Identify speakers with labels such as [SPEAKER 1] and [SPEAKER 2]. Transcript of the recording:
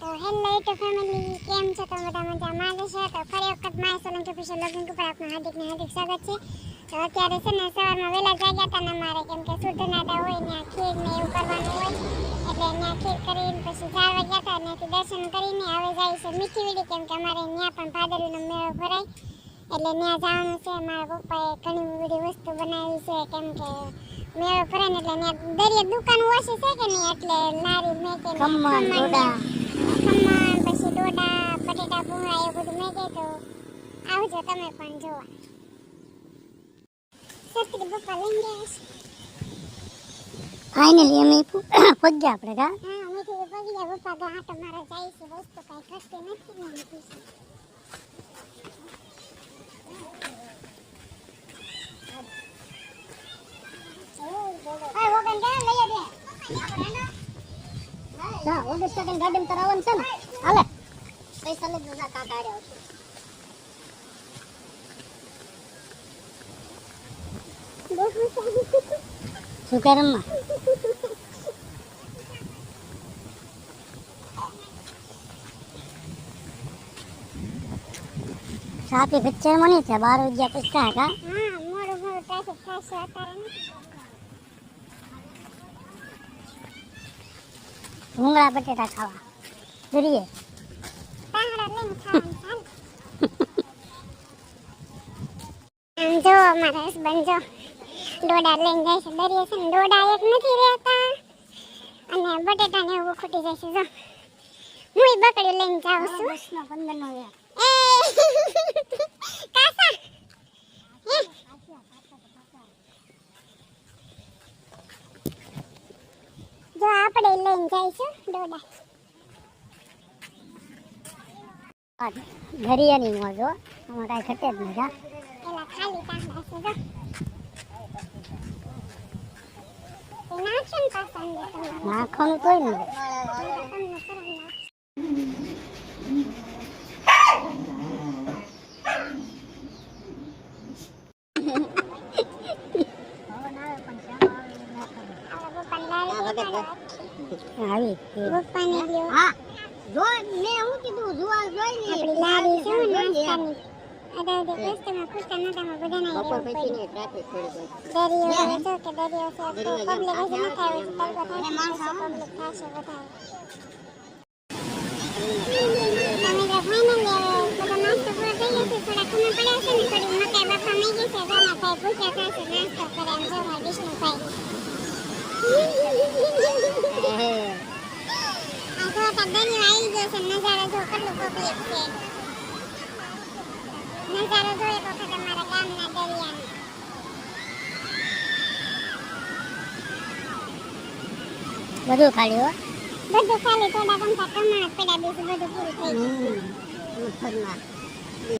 [SPEAKER 1] તો hello YouTube family કેમ છો? તમે બધા મજામાં જ હશો? તો ફરી વખત માય સોલંકી ઓફિશિયલ લોગિંગ ઉપર આપનું હાર્દિક ને હાર્દિક સ્વાગત છે. તો અત્યારે છે ને સવારમાં વહેલા જાગ્યા હતા ને મારે કેમ કે શુદ્ધનાતા હોય ત્યાં ખીર ને એવું કરવાનું હોય. એટલે ત્યાં ખીર કરીને પછી ચાર વાગ્યા હતા ત્યાંથી દર્શન કરીને હવે જાય છે મીઠી વીડી કેમ કે અમારે ત્યાં પણ ભાદરવીનો મેળો ભરાય. એટલે ત્યાં જવાનું છે. મારા પપ્પાએ ઘણી બધી વસ્તુ બનાવી છે કેમ કે મેળો ભરાય ને એટલે ત્યાં દરિયા દુકાન ઓછી છે કે નહીં? એટલે લારી મેકે ને તમે પણ જોવા. સસ્તી પપ્પા લઈને ગયા
[SPEAKER 2] ફાઇનલી અમે પગ્યા આપણે કા
[SPEAKER 1] હા અમે તો પગ્યા પપ્પા તો આટો મારા જાય છે વસ્તુ કાંઈ ઘટતી નથી ને આવ્યા?
[SPEAKER 2] ઓગસ્ટ ગાડી કરાવવાનું છે ને. હાલે. પૈસા લઈ જતા કાકા આડે આવશે
[SPEAKER 1] બહુ મજા આવી.
[SPEAKER 2] શું કરે રમવા સાપી પિક્ચર મની છે બાર વાગ્યા પછી
[SPEAKER 1] હતા મોડું મોડું ટ્રાફિક થશે અત્યારે
[SPEAKER 2] ભૂંગળા બટેટા ખાવા.
[SPEAKER 1] જોઈએ. જો મારા હસબન્ડ જો. ડોડા લઈને જાય છે દરિયે છે ને ડોડા એક નથી રહેતા. અને બટેટા ને એવું ખૂટી જાય છે જો. હું બકડી લઈને જાઉં છું. એ. કાસા. જો આપણે લઈને જઈશું ડોડા
[SPEAKER 2] દરિયાની મોજ આમાં કાંઈ ઘટે જ નહીં જા.
[SPEAKER 1] પેલા ખાલી કામ જો એ નાખશે ને પાછા અંદર તમે
[SPEAKER 2] નાખવાનું કોઈ નહીં. આવી જો મેં હું કીધું? જોવા જોઈ
[SPEAKER 1] આપણી લારી છે ને નાસ્તાની. અડધી અડધી વસ્તુમાં ખુશા નતામાં બધાને લેવું પડ્યું. દરિયો જો કે દરિયો છે public હજી નથી આવી. તડકો થશે થશે વધારે. તમે finally હવે બધો નાસ્તો પૂરો થઈ છે. થોડા ખમણ પડ્યા છે ને થોડી મકાઈ બાફા મઈ ગઈ ઘરના ભાઈ ભૂખ્યા થશે નાસ્તો કરે એમ જો વિષ્ણુભાઈ. આ તો દરિયો આવી ગયો છે. નજારો જો કેટલું public છે. નજારો જો એક વખત અમારા ગામના દરિયાનો.
[SPEAKER 2] બધું ખાલી હો
[SPEAKER 1] બધું ખાલી થોડા ગમતા કમણ પડ્યા બીજું બધું પૂરું થઈ ગયું
[SPEAKER 2] મફતમાં.